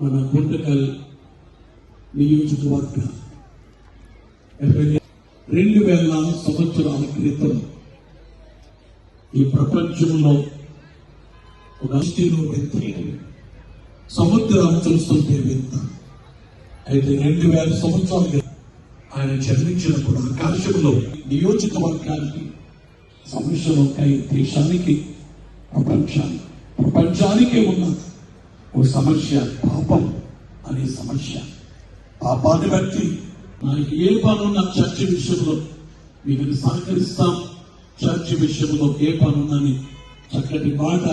మన గుంటకల్ నియోజకవర్గ ఎమ్మెల్యే రెండు వేల సంవత్సరాల క్రితం ఈ ప్రపంచంలో ఒక అస్థిలో వ్యక్తి సముద్రాన్ని చూస్తుంటే వింత. అయితే రెండు వేల సంవత్సరాలు ఆయన జన్మించినప్పుడు ఆకాశంలో నియోజకవర్గానికి సమస్యలకై దేశానికి ప్రపంచానికి ప్రపంచానికే ఉన్న ఓ సమస్య పాపం అనే సమస్య పాపాన్ని బట్టి మనకి ఏ పనున్నా చర్చ విషయంలో మీకు సహకరిస్తాం చర్చ విషయంలో ఏ పనుందని చక్కటి మాట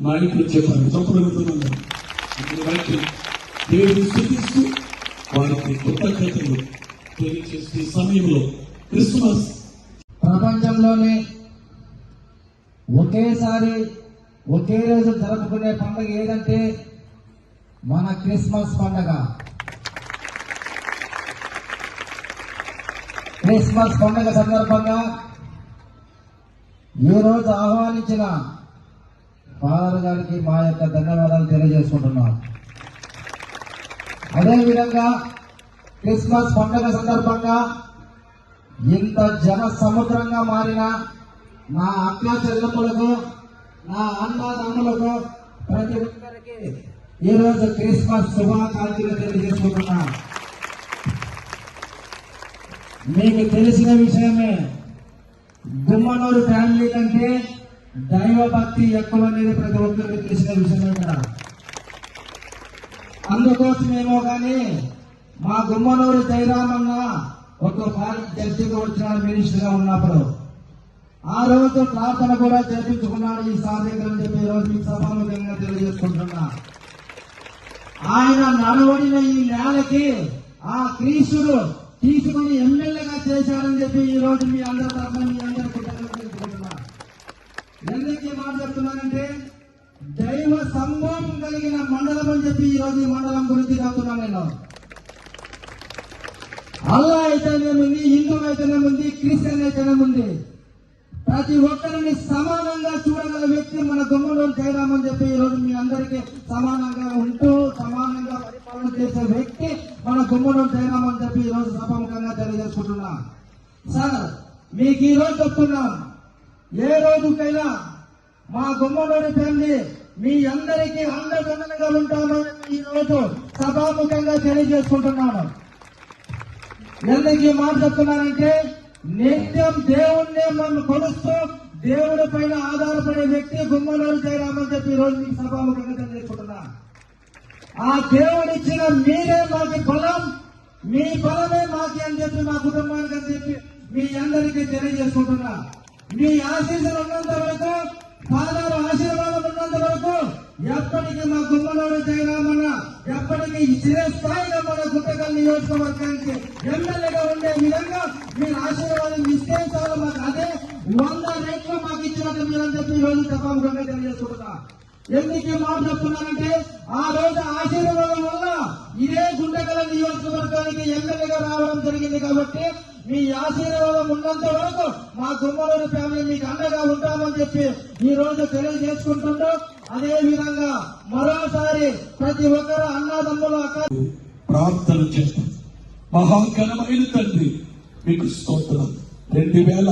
నాయకులు చెప్పారు తప్పుడు అందుని దేవుని స్థుతిస్తూ వారికి కృతజ్ఞతలు తెలియజేసే సమయంలో క్రిస్మస్ ప్రపంచంలోనే ఒకేసారి ఒకే రోజు జరుపుకునే పండుగ ఏదంటే మన క్రిస్మస్ పండగ. క్రిస్మస్ పండుగ సందర్భంగా ఈ రోజు ఆహ్వానించిన ఫాదర్ గారికి మా యొక్క ధన్యవాదాలు తెలియజేసుకుంటున్నాం. అదేవిధంగా క్రిస్మస్ పండుగ సందర్భంగా ఇంత జన సముద్రంగా మారిన నా అక్క చెల్లెములకు నా అన్నదమ్ములకు ప్రతి ఒక్కరికి ఈ రోజు క్రిస్మస్ శుభాకాంక్షలు తెలియజేసుకుంటున్నా. మీకు తెలిసిన విషయమే గుమ్మనూరు ఫ్యామిలీ కంటే దైవభక్తి ఎక్కువ అనేది ప్రతి ఒక్కరికి తెలిసిన విషయమే కదా. అందుకోసమేమో కానీ మా గుమ్మనూరు జయరామన్న ఒకసారి జడ్జిగా వచ్చిన మినిస్టర్గా ఉన్నప్పుడు. ఆ రోజు ప్రార్థన కూడా జరిపించుకున్నాడు ఈ సాధికం చెప్పి ఈ రోజు మీకు సభాముఖంగా తెలియజేసుకుంటున్నా. ఆయన నడవడిన ఈ నేలకి ఆ క్రీస్తుడు తీసుకుని ఎమ్మెల్యేగా చేశారని చెప్పి ఈ రోజు మీ అందరి తరఫున మీ అందరికీ కృతజ్ఞతలు ఎందుకు మాట చెప్తున్నానంటే దైవ సంభవం కలిగిన మండలం అని చెప్పి ఈ రోజు ఈ మండలం గురించి చెప్తున్నాను నేను. అల్లా అయితేనేముంది హిందూ అయితేనేముంది క్రిస్టియన్ అయితేనేముంది ప్రతి ఒక్కరిని సమానంగా చూడగల వ్యక్తి మన గుమ్మలో జయరామని చెప్పి ఈ రోజు మీ అందరికీ సమానంగా ఉంటూ సమానంగా పరిపాలన చేసే వ్యక్తి మన గుమ్మలో జయరామని చెప్పి ఈ రోజు సభాముఖంగా తెలియజేసుకుంటున్నా. సార్ మీకు ఈ రోజు చెప్తున్నాం. ఏ రోజుకైనా మా గుమ్మలోని ఫ్యామిలీ మీ అందరికీ అండదండలుగా ఉంటామని ఈ రోజు సభాముఖంగా తెలియజేసుకుంటున్నాను. ఎందుకు ఈ మాట చెప్తున్నానంటే నిత్యం దేవుణ్ణే మనం కొలుస్తూ దేవుడి పైన ఆధారపడే వ్యక్తి గుమ్మలోని జయరామని చెప్పి ఈ రోజు మీకు సభాముఖంగా తెలియజేసుకుంటున్నా. ఆ దేవుడిచ్చిన మీరే మాకు బలం మీ బలమే మాకి అని చెప్పి మా కుటుంబానికి అని చెప్పి మీ అందరికీ తెలియజేసుకుంటున్నా. మీ ఆశీస్సులు ఉన్నంత వరకు ఫాదర్ ఆశీర్వాదం ఉన్నంత వరకు ఎప్పటికీ మా గుమ్మలోని జయరామన్న ఎప్పటికీ చిరస్థాయిగా మనకు గుట్టకల్ నియోజకవర్గానికి ఎమ్మెల్యేగా ఉండే విధంగా మీరు ఆశీర్వాదం ఇస్తే చాలు మాకు అదే వంద రేట్లు మాకు ఇచ్చినట్టు మీరని చెప్పి ఈ రోజు తప్పకుండా తెలియజేసుకుంటా. ఎందుకు మాట చెప్తున్నానంటే ఆ రోజు ఆశీర్వాదం వల్ల ఇదే గుండెకల నియోజకవర్గానికి ఎమ్మెల్యేగా రావడం జరిగింది కాబట్టి మీ ఆశీర్వాదం ఉన్నంత వరకు మా గుమ్మలూరు ఫ్యామిలీ మీకు అండగా ఉంటామని చెప్పి ఈ రోజు తెలియజేసుకుంటుంటూ అదే విధంగా మరోసారి ప్రతి ఒక్కరు అన్నదమ్ములు అక్క ప్రార్థన చేస్తాం. మహాఘనమైన తండ్రి మీకు స్తోత్రం. రెండు వేల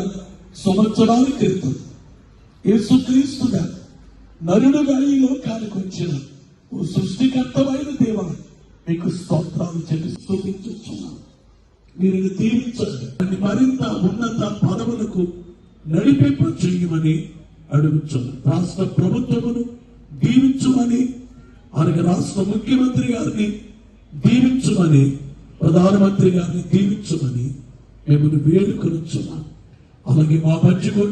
సంవత్సరాల క్రితం యేసుక్రీస్తుగా నరుడుగా ఈ లోకానికి వచ్చిన ఓ సృష్టికర్తమైన దేవ మీకు స్తోత్రాలు చెప్పి స్థూపించున్నాను మీరు తీర్చండి మరింత ఉన్నత పదవులకు నడిపింపు చేయమని అడుగుచున్నాం. రాష్ట్ర ప్రభుత్వమును దీవించమని అలాగే రాష్ట్ర ముఖ్యమంత్రి గారిని దీవించమని ప్రధానమంత్రి గారిని దీవించమని మిమ్మల్ని వేడుకొనుచున్నాం. అలాగే మా మధ్యకు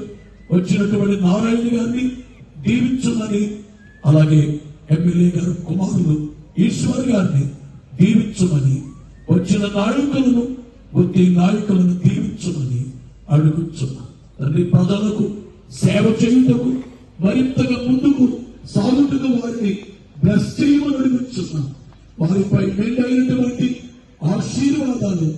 వచ్చినటువంటి నారాయణ గారిని దీవించమని అలాగే ఎమ్మెల్యే గారు కుమారులు ఈశ్వర్ గారిని దీవించమని వచ్చిన నాయకులను వచ్చే నాయకులను దీవించమని అడుగుచున్నా. తండ్రి ప్రజలకు సేవ చేయుటకు మరింతగా ముందుకు సాగుటకు వారిని బ్లెస్ చేయమని అడుగుచున్నా. వారిపై మెండైనటువంటి ఆశీర్వాదాలు